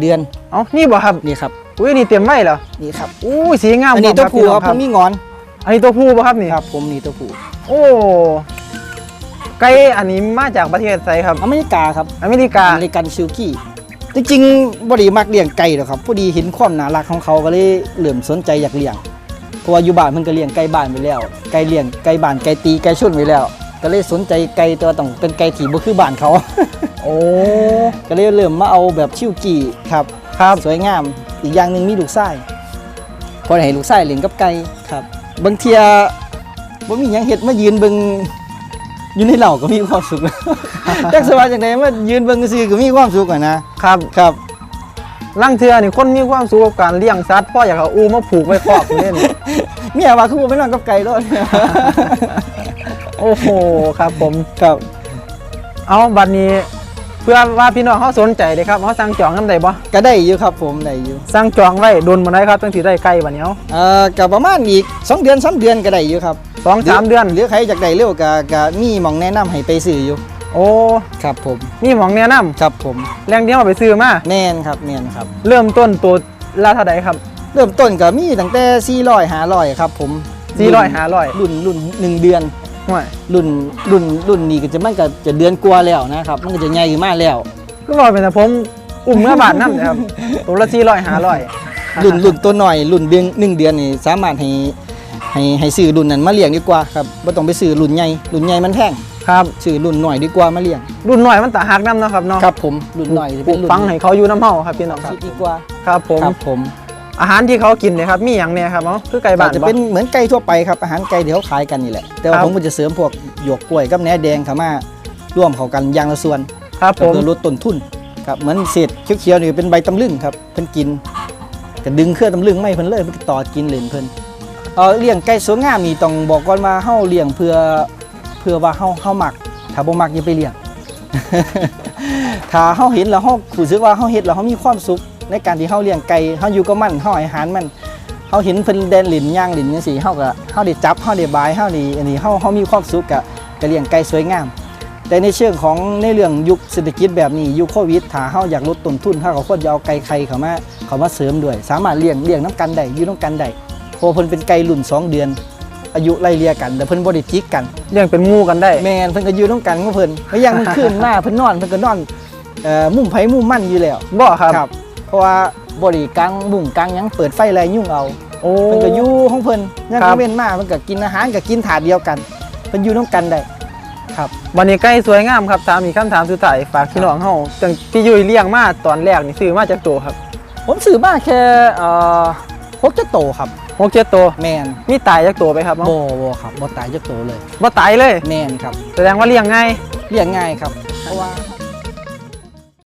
เดือนเอ้านี่บ่ครับนี่ครับอุ้ยนี่เตรียมไว้เหรอนี่ครับอุ้ยสีงามอันนี้พตัร้วอมผู้ครับพี่เพิ่น้องงมีงอน อันนี้ตัวผู้ป่ะครับนี่ครับ ผมนี่ตัวผู้โอ้ไก่อันนี้มาจากประเทศไทยครับอเมริกาครับอเมริกาอเมริกันซิลกี้จริงๆบดีมักเลี้ยงไก่หรอกครับพอดีเห็นความน่ารักของเขาก็เลยเหลื่อมสนใจอยากเลี้ยงเพราะว่าอยู่บ้านมันก็เลี้ยงไก่บ้านไปแล้วไก่เลี้ยงไก่บ้านไก่ตีไก่ชุนไปแล้ว ก็เลยสนใจไก่ตัวต้องเป็นไก่ที่บ่คือบ้านเขา โอ้ ก็เลยเริ่มมาเอาแบบชิวกี้ครับครับสวยงาม อีกอย่างหนึ่งมีลูกไส้พอได้ให้ลูกไส้เล่นกับไก่ครับ บางเทียบ่มีหยังเฮ็ดมายืนเบิ่งอยู่ในเหล่าก็มีความสุขจักสบายจังไดมายืนเบิ่งซื่อๆก็มีความสุขอะนะครับครับลังเทือนี่คนมีความสุขกับการเลี้ยงสัตว์พ่ออยากเอาอูมาผูกไว้ครอบเล่น เมียว่าคือบ่ไปนอนกับไก่รอด โอ้โหครับผมครับเอาบัดนี้เพื่อว่าพี่น้องเขาสนใจเลยครับเขาสั่งจองน้ำใดบ่ก็ได้อยู่ครับผมได้อยู่สั่งจองไว้โดนมาได้ครับตั้งที่ได้ไก่บัดนี้เอาเอ่อก็ประมาณอีกสองเดือนสามเดือนก็ได้อยู่ครับสองสามเดือนหรือใครอยากได้เร็วก็ก็มีหม่องแนะนำให้ไปซื้ออยู่ โอ้ครับผมนี่หมองแนะนครับผมำแรงเดียวเอาไปซื้อมาแม่นครับแม่นครับ เริ่มต้นตัวละเท่าใดครับเริ่มต้นก็มีตั้งแต่400 500ครับผม400 500รุ่นรุ่นหนึ่งเดือนห่ วยรุ่นรุ่นรุ่นนี้ก็จะมันก็จะเดือนกว่าแล้วนะครับ มันก็จะใหญ่ขึ้นมาแล้ว ก็บอกเป็นแต่ผมอุ้มเมื่อบาทน้ำนะครับตัวละ400 500รุ่นรุ่นตัวหน่อยรุ่นเดือนหนึ่งเดือนนี่สามารถให้ให้ให้ซื้อรุ่นนั้นมาเลี้ยงดีกว่าครับไม่ต้องไปซื้อรุ่นใหญ่รุ่นใหญ่มันแพงครับซื้อรุ่นหน่อยดีกว่ามาเลี้ยง รุ่นหน่อยมันตาหักน้ำเนาะครับเนาะครับผมรุ่นหน่อยจะปลูเป็นกรุ่นฟังให้เขาอยู่น้ำเฮาครับพี่น้องครับคิดดีกว่าครับผมครับผม อาหารที่เขากินเนี่ยครับมีอย่างเนี่ยครับเนาะคือไก่บ้านจะบ่เป็นเหมือนไก่ทั่วไปครับอาหารไก่ที่เขาขายกันนี่แหละแต่ว่าครับผมก็จะเสริมพวกหยวกกล้วยกับแหนแดงเข้ามาร่วมเข้ากันอย่างละส่วนครับผก็มคือลดต้นทุนครับเหมือนเศษเขียวๆนี่เป็นใบตำลึงครับเพิ่นกินก็ดึงเครือตำลึงไม่เพิ่นเลยเพิ่นก็ต่อกินเล่นเพิ่นเออเลี้ยงไก่สวยงามนี่ต้องบอกก่อนว่าเฮาเลี้ยงเพื่อเพื่อว่าเฮาเฮามักถ้าบ่มักอย่าไปเลี้ยงถ้าเฮาเห็นแล้วเฮารู้สึกว่าเฮาเฮ็ดแล้วเฮามีความสุข ในการที่เฮาเลี้ยงไก่เฮาอยู่กับมันเฮาให้อาหารมันเฮาเห็นเพิ่นเดินหลินย่างหลินจังซี่เฮาก็เฮาได้จับเฮาได้บายเฮานี่อันนี้เฮาเฮามีความสุขกะก็เลี้ยงไก่สวยงาม แต่ในเชิงของในเรื่องยุคเศรษฐกิจแบบนี้ยุคโควิดถ้าเฮาอยากลดต้นทุนถ้าเขาควรจะเอาไก่ไข่เข้ามาเข้ามาเสริมด้วย สามารถเลี้ยงเลี้ยงน้ำกันได้อยู่น้ำกันได้เพราะเพิ่นเป็นไก่รุ่น 2 เดือน อายุไล่เลี่ยกันแต่เพิ่นบ่ได้จิกกันเลี้ยงเป็นหมู่กันได้ แม่นเพิ่นก็อยู่น้ำกันของเพิ่นไม่อย่างมันขึ้นมาเพิ่นนอนเพิ่นก็นอนเอ่อมุมไผมุมมันอยู่แล้วบ่ครับครับ เพราะว่าบ่ได้กางมุงกางหยังเปิดไฟไล่ยุ่งเอาโอ้ เพิ่นก็อยู่ของเพิ่นยังครับ เว้นมาเพิ่นก็กินอาหารก็กินถาดเดียวกันเพิ่นอยู่น้ำกันได้ครับวันนี้ไก่สวยงามครับถามอีกคำถามสุดท้ายฝากพี่น้องเฮาจังพี่ยุ้ยเลี้ยงมาตอนแรกนี่ซื้อมาจากตัวครับผมซื้อมาแค่เอ่อพกจะโตครับ หกเจ็ดตัวแมนมีตายจากตัวไปครับโบเนาะโบครับบ่ตายจะโตเลย บ่ตายเลย แมนครับ แสดงว่าเลี้ยงง่ายเลี้ยงง่ายครับ เพราะว่าเฮา